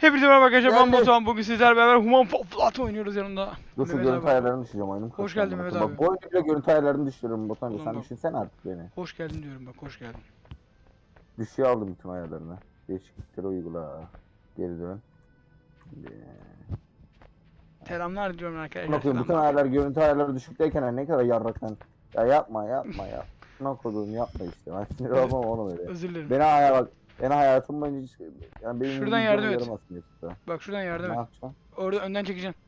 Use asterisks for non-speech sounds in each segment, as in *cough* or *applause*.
Hepinize merhaba arkadaşlar ben. Batuhan bugün sizlerle beraber Human Flat oynuyoruz yanında. Dur şu Mehmet görüntü abi. ayarlarını düşüreceğim oyunum. Hoş geldin Mehmet koyayım. Bak bu oyunda görüntü ayarlarını düşürüyorum Batuhan Ulan sen bak. artık beni. Hoş geldin diyorum bak hoş geldin. Düşüyor aldım bütün ayarlarını. Değişiklikleri uygula. Geri dön. Selamlar diyorum arkadaşlar. Bakın bütün selamlar. ayarlar görüntü ayarları düşükteyken hani ne kadar yarrak lan. Ya yapma yapma ya. Ne yapma işte. Ben sinir olmam onu böyle. Özür dilerim. Beni hayal bak. Beni hayatım boyunca hiç... Yani benim Şuradan yardım et. YouTube'da. Bak şuradan yardım Ne et. yapacaksın? Orada önden çekeceksin.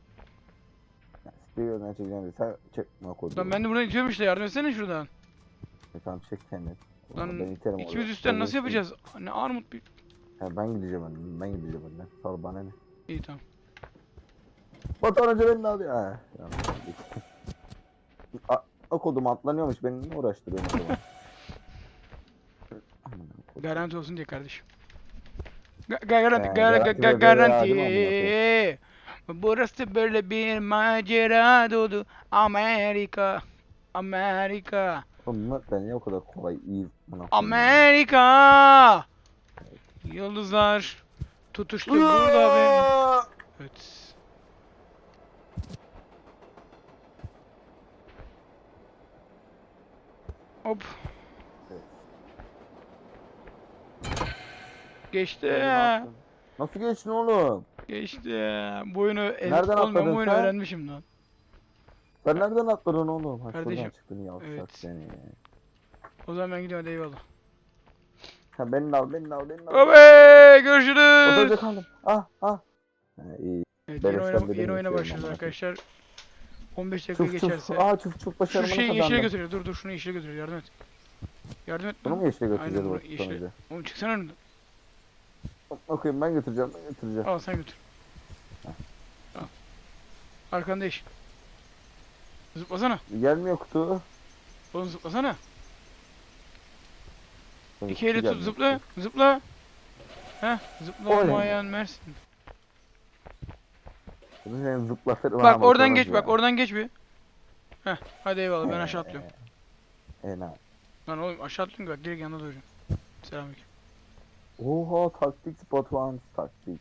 Ya, siktir yoldan çekeceğim diye. Sen çek ne koduğum. Lan ben de buradan itiyorum işte yardım etsene şuradan. E, Tamam çek kendin. Lan ben iterim ikimiz oraya. üstten Ben nasıl geçeyim. yapacağız? Ne armut bir... Ha, ben gideceğim önden. Ben gideceğim önden. Sal bana ne? İyi tamam. Batuhan Hoca beni de alıyor. Ha. yanlış. *laughs* A- O kodum atlanıyormuş. Beni ne uğraştırıyorsun o zaman? Garanti olsun diye kardeşim. Ga- Garanti, He, gar- garanti garanti. Burası böyle bir macera dolu Amerika. Amerika. Oğlum bu ben niye o kadar kolay iyi? Amerika. Yıldızlar tutuştu burada benim. Evet. Hop. Geçti. Yaptın? Nasıl geçtin oğlum? Geçti. Bu oyunu Nereden Nereden atladın bu oyunu sen? öğrenmişim lan. Sen nereden atladın oğlum? Ha Kardeşim, şuradan çıktın yavşak evet. seni. O zaman ben gidiyorum hadi eyvallah. Ha beni de al beni de al beni de al. Abi Otobüse görüşürüz. kaldım. Ah ah. Ha, iyi. Evet, yeni, oyuna, benim yeni oyuna istiyorum başlıyoruz arkadaşlar. 15 dakika Çuf geçerse. Aa çuf çuf Şu başarımını şeyi yeşile kazandım. götürüyor. Dur dur şunu yeşile götürüyor. Yardım et. Yardım et. Bunu mu yeşile Aynen götüreceğiz bunu bak yeşile. sonucu? Oğlum çıksana önümden. Okuyayım ben götüreceğim ben götüreceğim. Al sen götür. Al. Arkanda eş. Zıplasana. Gelmiyor kutu. Oğlum zıplasana. Kutu İki eli tut zıpla. Zıpla. Heh zıpla Oley. mayan Mersin. Seni zıplatır. Bak oradan geç bak oradan geç bir. Heh hadi eyvallah ben aşağı atlıyorum. E ne? Lan oğlum aşağı atlıyorum bak direkt yanına duracağım. Selamünaleyküm. Oha taktik one taktik.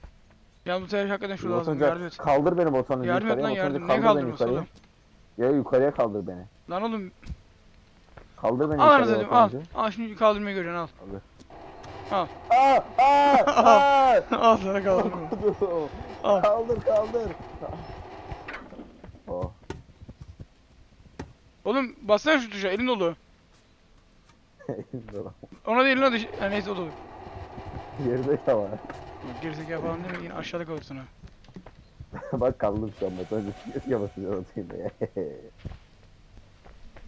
Ya bu sefer hakikaten şu lazım Botanca, yardım et. Kaldır beni botanı Yardım et lan yardım. Botanca Ne kaldır beni kaldırması yukarıya. oğlum? Ya yukarıya kaldır beni. Lan oğlum Kaldır beni al anasını yukarıya satayım al. botanca. Al şimdi kaldırmayı göreceksin al. Aa aa *laughs* aa. al sana kaldırma. *laughs* Al. kaldır kaldır. Oh. Oğlum bassana şu tuşa elin dolu. *laughs* Ona değil lan ha, neyse o dolu. *laughs* Geride ya var. Bak Gerizekalı falan değil mi? Yine aşağıda kalırsın ha. *laughs* Bak kaldım şu an botanca. Keşke basacağım atayım da. *laughs*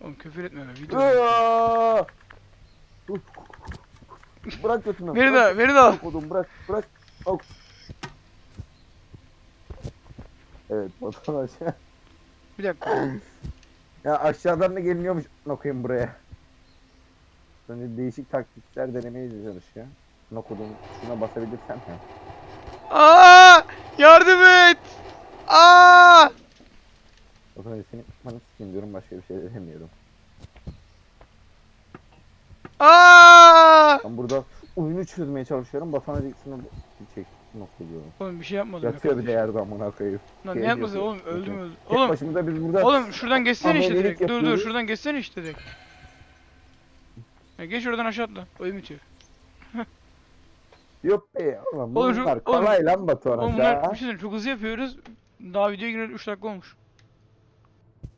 Oğlum küfür etme be video. Dur. Bırak götümü. Bırak de veri de al. Oğlum bırak bırak. Ok. Evet botan aşağı. Bir dakika. Ya aşağıdan da geliniyormuş okuyayım buraya. Böyle değişik taktikler denemeye çalışıyor. Şuna kodum şuna basabilirsem ya. Aa! Yardım et! Aa! Botan seni bana sikeyim diyorum başka bir şey demiyorum. Aa! Ben burada oyunu çözmeye çalışıyorum. Batan acıksını çek. Noktalıyorum. Oğlum bir şey yapmadım. Yatıyor bir de yerde amına koyayım. Lan şey ne yapmasın oğlum öldüm öldüm. Tek Oğlum başımıza biz burada oğlum şuradan geçsene işte direkt. Dur dur yapıyoruz. şuradan geçsene işte direkt. Ya geç oradan aşağı atla. Oyun bitiyor. Yok be oğlum Oğlum bunlar oğlum- kolay lan Batuhan Oğlum bunlar aşağı. bir şey söyleyeyim, çok hızlı yapıyoruz. Daha videoya gireli 3 dakika olmuş.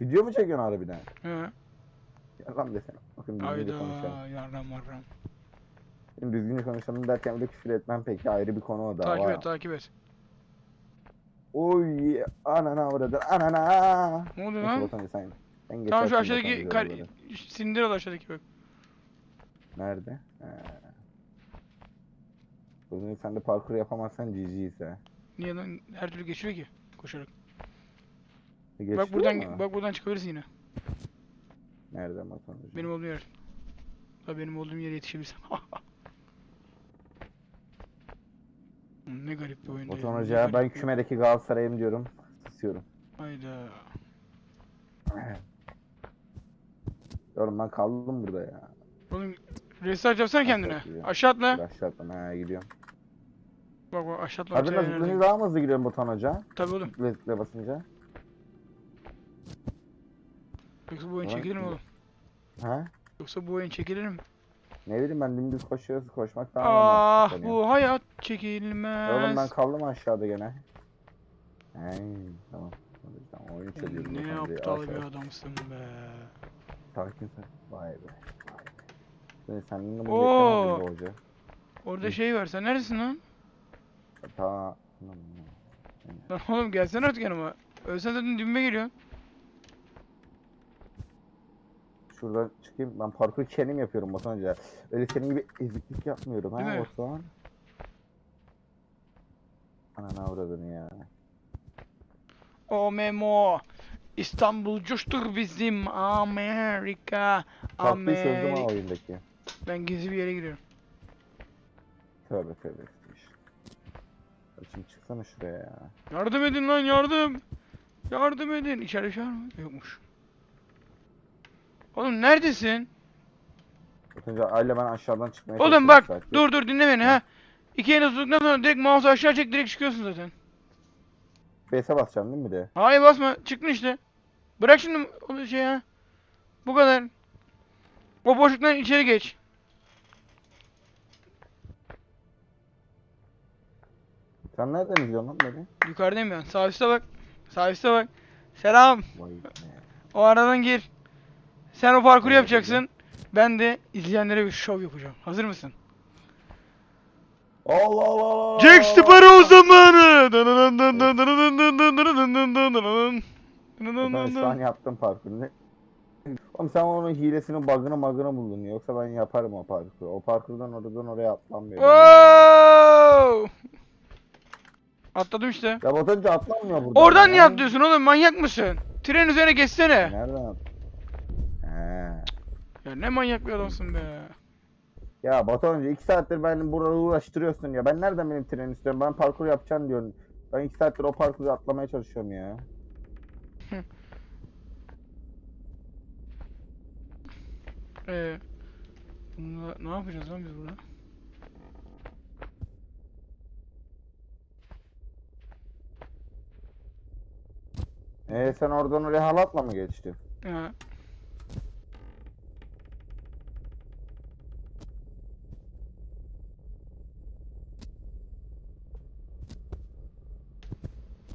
Video mu çekiyorsun harbiden? He. Ya lan desene. Bakın düzgünce Hayda konuşalım. yarram varram. Şimdi düzgünce konuşalım derken bir de küfür etmem peki ayrı bir konu o da. Takip et takip et. Oy anana burada anana. Ne oluyor Neyse lan? Batuhan sen. sen Tamam şu aşağıdaki kar... Sindir al aşağıdaki bak. Nerede? He. Zaman sen de parkur yapamazsan GG ise. Niye lan her türlü geçiyor ki koşarak. Geçiyor bak buradan mu? bak buradan çıkabilirsin yine. Nerede Batuhan hocam? Benim olduğum yer. Tabii benim olduğum yere yetişebilirsin. *laughs* ne garip bir oyun. Batuhan Hoca ben kümedeki Galatasaray'ım diyorum. Susuyorum. Hayda. Diyorum ben kaldım burada ya. Oğlum restart yapsana kendine. Yapacağım. Aşağı atla. Aşağı atlam. He gidiyorum. Bak bak aşağı atlamak Abi nasıl zıplayınca daha mı hızlı gidiyorum Batuhan Hoca? Tabii oğlum. Zıplaya basınca. Yoksa bu oyun Ulan çekilir mi oğlum? He? Yoksa bu oyun çekilir mi? Ne bileyim ben dümdüz koşuyoruz koşmak daha Ah mantıklı sanıyorum. bu hayat Oğlum ben çekilmez. kaldım aşağıda gene. Hey, tamam. Tamam, oyun çözüyorum. Ne Batuhan Hoca'yı. aptal bir adamsın be. Sakin sen. Vay be. Vay be. Sen seninle bunu Oo. beklemezdim hoca. Orada şey var sen neredesin lan? Ta... Lan oğlum gelsene artık yanıma. Ölsen zaten dibime geliyorsun. Şuradan çıkayım. Ben parkur kendim yapıyorum Batuhan Hoca. Öyle senin gibi eziklik yapmıyorum ha Değil mi? Batuhan. Ananı avradını ya. O Memo. İstanbul coştur bizim Amerika. Tatlıyı çözdüm ha Amerika. oyundaki. Ben gizli bir yere giriyorum. Tövbe tövbe. Şimdi çıksana şuraya ya. Yardım edin lan yardım. Yardım edin. İçeride şey var mı? Yokmuş. Oğlum neredesin? Önce aile ben aşağıdan çıkmaya Oğlum bak sadece. dur dur dinle beni ha. İki elini tuttuktan sonra direkt mouse'u aşağı çek direkt çıkıyorsun zaten. Base'e basacağım değil mi de? Hayır basma çıktın işte. Bırak şimdi onu şey ha. Bu kadar. O boşluktan içeri geç. Sen nereden izliyorsun lan beni? Yukarıdayım ben. Sağ üstte bak. Sağ üstte bak. Selam. Vay be. O aradan gir. Sen o parkuru Evet, yapacaksın. Ben de izleyenlere bir şov yapacağım. Hazır mısın? Allah Allah Allah. Jack Sparrow zamanı. Ben şu an yaptım parkurunu. Oğlum sen onun hilesini, bug'ını, magını buldun. Yoksa ben yaparım o parkuru. O parkurdan oradan oraya atlanmıyor. Wow! Atladım işte. Ya Batuhan'ca atlanmıyor buradan. Oradan niye atlıyorsun oğlum? Manyak mısın? Tren üzerine geçsene. Nereden at? He. Ya ne manyak bir adamsın be. Ya Batuhan'ca 2 saattir beni burada uğraştırıyorsun ya. Ben nereden benim tren istiyorum? Ben parkur yapacağım diyorsun. Ben 2 saattir o parkuru atlamaya çalışıyorum ya. *laughs* Ee, bununla ne yapacağız lan biz burada? Ee sen oradan oraya halatla mı geçtin? Ha.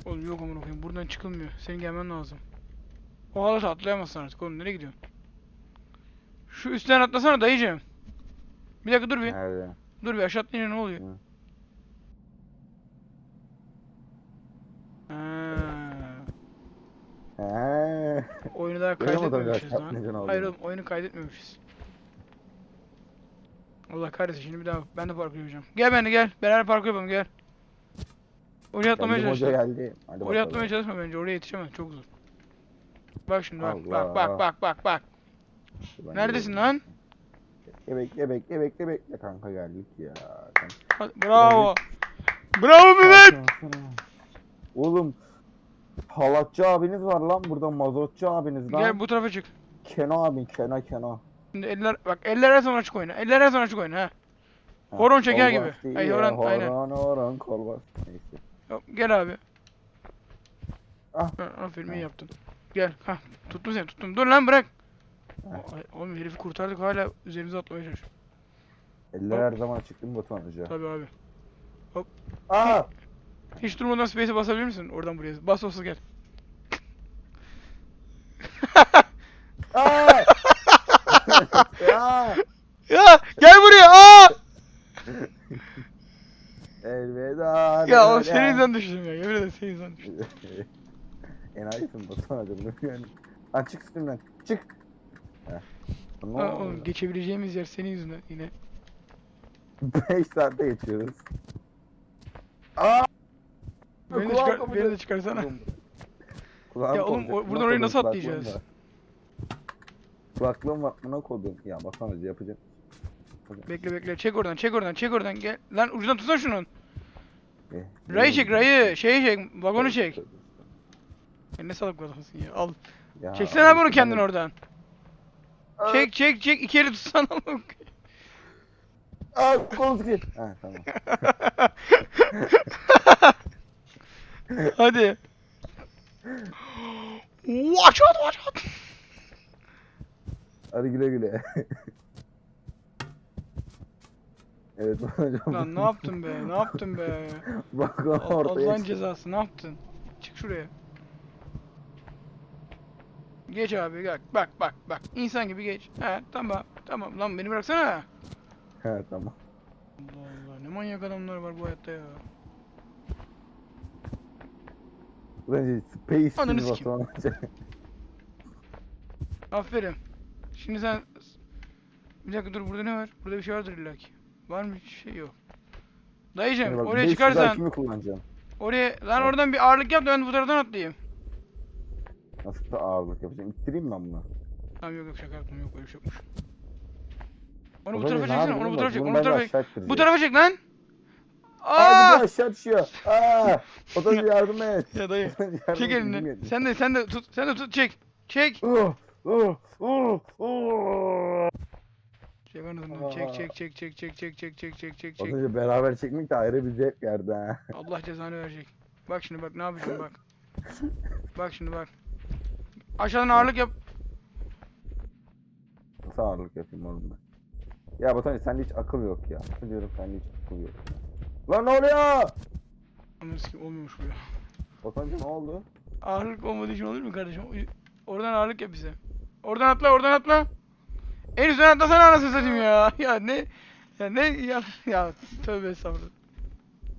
Oğlum yok amına koyayım buradan çıkılmıyor. Senin gelmen lazım. O halat atlayamazsın artık oğlum nereye gidiyorsun? Şu üstten atlasana dayıcığım. Bir dakika dur bir. Nerede? Dur bir aşağı atlayınca ne oluyor? Hı. Ha. Oyunu daha kaydetmemişiz lan. Hayır oğlum oyunu kaydetmemişiz. Allah kahretsin şimdi bir daha ben de parkur yapacağım. Gel ben de gel. Beraber parkur yapalım gel. Oraya atlamaya Geldim çalış. hoca geldi. Hadi Oraya atlamaya çalışma bence. Oraya yetişemem. Çok zor. Bak şimdi bak. Allah. Bak bak bak bak bak. Ben Neredesin geliyorum. lan? Bekle bekle bekle bekle bekle kanka geldik ya. Hadi, bravo. Bravo Mehmet. Oğlum halatçı abiniz var lan burada mazotçu abiniz lan. Gel bu tarafa çık. Keno abin Keno Keno. Şimdi eller bak eller her zaman açık oyna. Eller her zaman açık oyna ha. Ha, Horon çeker kol gibi. bastı Ay, ya, horon, aynen. Horon horon kol bas. Neyse. Yok, Gel abi. Ah. Ha, aferin iyi yaptın. Gel. Ha, tuttum seni tuttum. Dur lan bırak. Ay, oğlum herifi kurtardık hala üzerimize atlamaya çalışıyor. Eller her zaman açık değil mi Batuhan Hoca? Tabii abi. Aa! Hiç durmadan space'e basabilir misin? Oradan buraya. Bas olsa gel. Aa! *laughs* ya! Ya gel buraya. Aa! Elveda. Ya o senin yüzünden düştüm ya. Yemin ederim senin yüzünden düştüm. Enayisin Hoca. bunu Yani. Lan çık üstümden. Çık. Heh. Ne Aa, oldu? oğlum geçebileceğimiz yer senin yüzünden yine. *laughs* 5 saatte geçiyoruz. Aa! Beni de, çıkar, beni de çıkarsana. Kulağım Ya oğlum, o- buradan oraya nasıl atlayacağız? Kulaklığım var buna kodum. Ya bakamaz yapacağım. Bekle bekle. Çek oradan çek oradan çek oradan. Gel. Lan ucundan tutsana şunun. Eh, Rayı çek bilmiyorum. rayı. Şeyi çek. Vagonu çek. Ya ne salak adamsın ya. Al. Ya, Çeksene abi bunu kendin oradan. Aa, Çek çek çek. İki eli tutsana. Aa kolu sıkıyor. Ha tamam. *laughs* Hadi. Watch out watch out. Hadi güle güle. evet hocam. Lan ne yaptın be? Ne yaptın be? Bak ortaya Allah'ın cezası ne yaptın? Çık şuraya. Geç abi bak bak bak bak insan gibi geç. He tamam tamam lan beni bıraksana. He tamam. Allah Allah ne manyak adamlar var bu hayatta ya. Bence Space Ananı sikeyim. Hoca. *laughs* Aferin. Şimdi sen bir dakika dur burada ne var? Burada bir şey vardır illa ki. Var mı? Bir şey yok. Dayıcım Şimdi bak, oraya 500 çıkarsan kimi kullanacaksın? oraya lan oradan bir ağırlık yap da ben bu taraftan atlayayım. Nasıl bir ağırlık yapacağım? İttireyim ben bunu. Tamam yok yok şaka yaptım yok öyle bir şey yokmuş. Onu bu tarafa çeksene onu bu tarafa çek onu bu tarafa çek. Bu tarafa çek lan. Aa! Gidiyor aşağı düşüyor. Aa! Otocu yardım *laughs* et. Ya dayı *laughs* çek elini. Sen de sen de tut sen de tut çek. Çek. Oh, oh, oh, oh. Çek anasını. Çek çek çek çek çek çek çek çek çek çek çek. Otocu beraber çekmek de ayrı bir zevk verdi ha. *laughs* Allah cezanı verecek. Bak şimdi bak ne yapacağım bak. Bak şimdi bak. Aşağıdan ağırlık yap. Nasıl ağırlık yapayım oğlum ben? Ya Batuhan sende hiç akıl yok ya. Biliyorum sende hiç akıl yok. Lan ne oluyor? Ama sikim olmuyormuş bu ya. Batuhan'cım ne oldu? Ağırlık olmadığı için olur mu kardeşim? Oradan ağırlık yap bize. Oradan atla oradan atla. En üstten atlasana anasını satayım ya. *laughs* Ya ne? Ya ne? Ya, ya tövbe estağfurullah.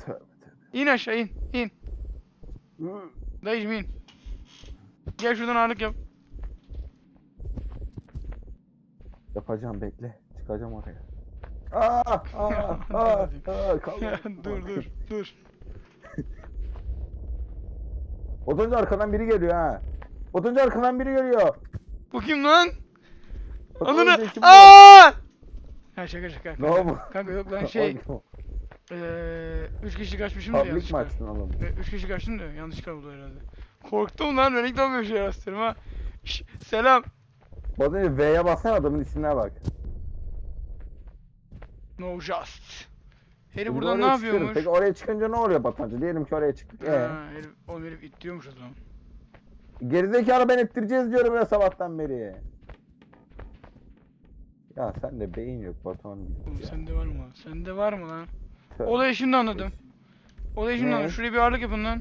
Tövbe İn aşağı in. in. tövbe. Dayıcım in. Gel şuradan ağırlık yap. Yapacağım bekle. Çıkacağım oraya. Aa, aa, aa, aa, kaldım. Ya, dur dur dur. *laughs* Batuhan'cı arkadan biri geliyor ha. Batuhan'cı arkadan biri geliyor. Bu kim lan? Batuhan'cı Alını. kim bu? Aa! Ha şaka şaka. Ne oldu? Kanka yok lan şey. *laughs* Eee 3 kişi kaçmışım da Public mi yanlışlıkla. açtın oğlum? 3 kişi kaçtım da yanlışlıkla oldu herhalde. Korktum lan ben ilk defa böyle şey rastlıyorum ha. Şş, selam. Batuhan'cı V'ye bassana adamın ismine bak. No just. Heri Biz buradan ne yapıyormuş? Peki oraya çıkınca ne oluyor Batuhan'cı? Diyelim ki oraya çıktık. Ee, Ha, herif, oğlum herif ittiriyormuş o zaman. gerizekalı ben ettireceğiz diyorum ya sabahtan beri. Ya sende beyin yok Batuhan. Oğlum ya. sende var mı? Sende var mı lan? Tövbe. Olayı şimdi anladım. Olayı şimdi Ne? anladım. Şuraya bir ağırlık yapın lan.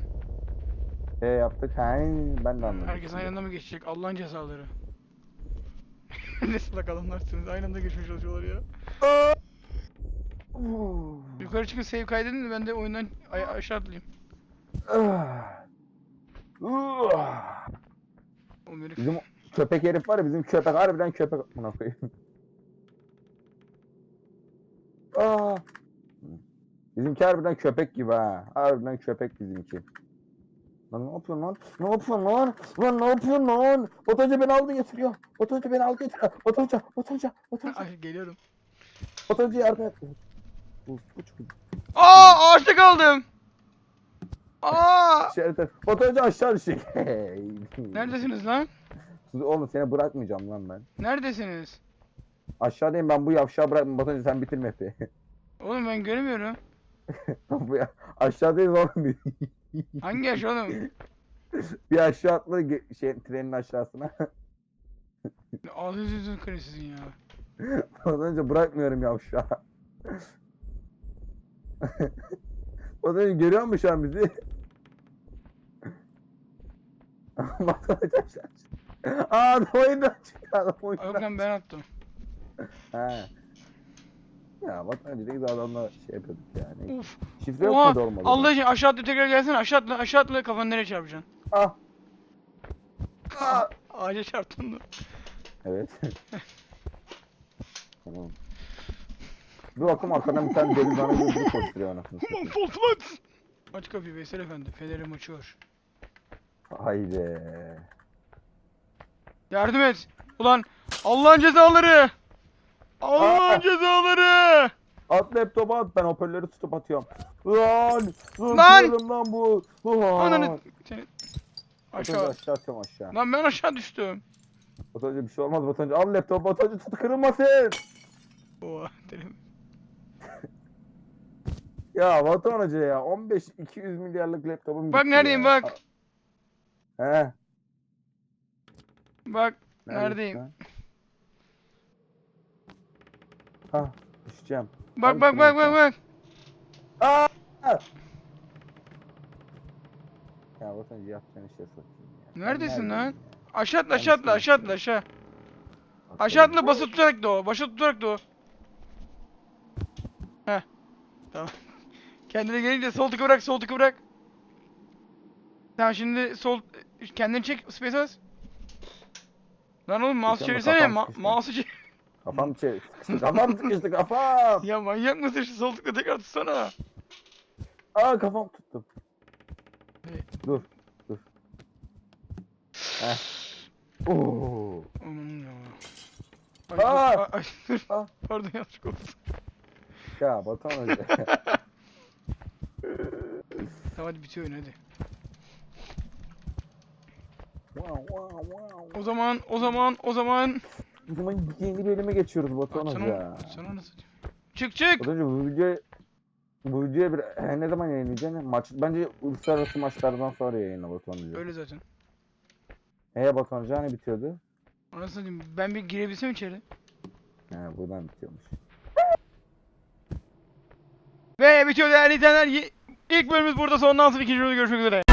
E yaptık. He, ben de anladım. Herkes aynı anda mı geçecek? Allah'ın cezaları. *laughs* ne salak adamlarsınız. Aynı anda geçmiş çalışıyorlar ya. Yukarı çıkın save kaydedin de ben de oyundan aşağı atlayayım. Oğlum herif. Bizim köpek herif var ya bizim köpek harbiden köpek buna koyayım. Aa. Bizimki harbiden köpek gibi ha. Harbiden köpek bizimki. Lan ne yapıyorsun lan? Ne yapıyorsun lan? Lan ne yapıyorsun lan? Otoca beni aldı getiriyor. Otoca beni aldı getiriyor. Otoca, otoca, otoca. Ay geliyorum. Otoca yardım et. Bu çok Aa ağaçta kaldım. Aa! Şerite. Otoca aşağı düşecek. *laughs* Neredesiniz lan? Oğlum seni bırakmayacağım lan ben. Neredesiniz? Aşağıdayım ben bu yavşağı bırakma. Batuhan'cı sen bitirme hepi. *laughs* Oğlum ben göremiyorum. bu ya, aşağıdayız oğlum bir. *laughs* Hangi yaş oğlum? bir aşağı atla ge- şey, trenin aşağısına. Ağzınızı yüzünü kırın sizin ya. Önce bırakmıyorum yavşağı. Ondan önce görüyor musun şu an bizi? Hoca aşağı çıktı. Aa adam oyundan çıktı adam Yok lan ben attım. He. Ya Batuhan Hoca ne güzel adamla şey yapıyorduk yani. Uf. Şifre yok Oha. olmadı? Allah için aşağı atla tekrar gelsene. Aşağı atla. Aşağı atla kafanı nereye çarpacaksın? Ah. Ah. Ağaca çarptın mı? Evet. *laughs* tamam. Dur bakalım arkadan bir tane deli bana gözünü koşturuyor anasını Aman satayım. Boltman. Aç kapıyı Veysel Efendi. Fenerim açıyor. Haydi. Yardım et. Ulan Allah'ın cezaları. Allah'ın Aa. cezaları. At laptopu at ben hoparlörü tutup atıyorum. Lan! Lan! Lan! lan bu. Lan! Ananı seni Aşağı. aşağı. aşağı atıyorum aşağı. Lan ben aşağı düştüm. Batancı bir şey olmaz Batancı. Al laptopu Batancı tut kırılmasın. Oha dedim. Ya Batuhan Hoca ya 15-200 milyarlık laptopum Bak gitti neredeyim, ya. bak. He. Bak Neredeyim? Ha düşeceğim. bak Abi bak şuna bak bak bak. Aa! Ya Batuhan Hoca yapacağın işe sokayım ya. Neredesin lan? Aşağı atla aşağı atla aşağı atla aşağı. Atladım. Aşağı atla basılı tutarak da o. Başa tutarak da o. Heh. Tamam. Kendine gelince sol tıkı bırak sol tıkı bırak. Tamam şimdi sol kendini çek space bas. Lan oğlum mouse da çevirsene. kafam Ma sıkıştı. mouse'u çevir. Kafam sıkıştı kafam sıkıştı kafam. Ya manyak mısın şu sol tıkla tekrar tutsana. Aa kafam tuttum. Evet. Dur dur. Heh. Oo. Aman ya. Ay, dur, Aa! ay, ay, dur. Aa. Pardon yanlış oldu. Ya Batuhan Hoca. *laughs* Tamam hadi bitiyor oyun hadi. O zaman o zaman o zaman. O zaman yeni bölüme geçiyoruz Batuhan Açsana Hoca. açsana nasıl diyeyim. Çık çık. Batuhan Hoca bu video bu videoyu bir e, ne zaman yayınlayacaksın? Maç bence uluslararası maçlardan sonra yayınla Batuhan Hoca. Öyle zaten. Eee Batuhan Hoca hani bitiyordu? Anasını diyeyim ben bir girebilsem içeri. He buradan bitiyormuş. Ve bitiyor değerli izleyenler. İlk bölümümüz burada sonlansın. ikinci bölümde görüşmek üzere.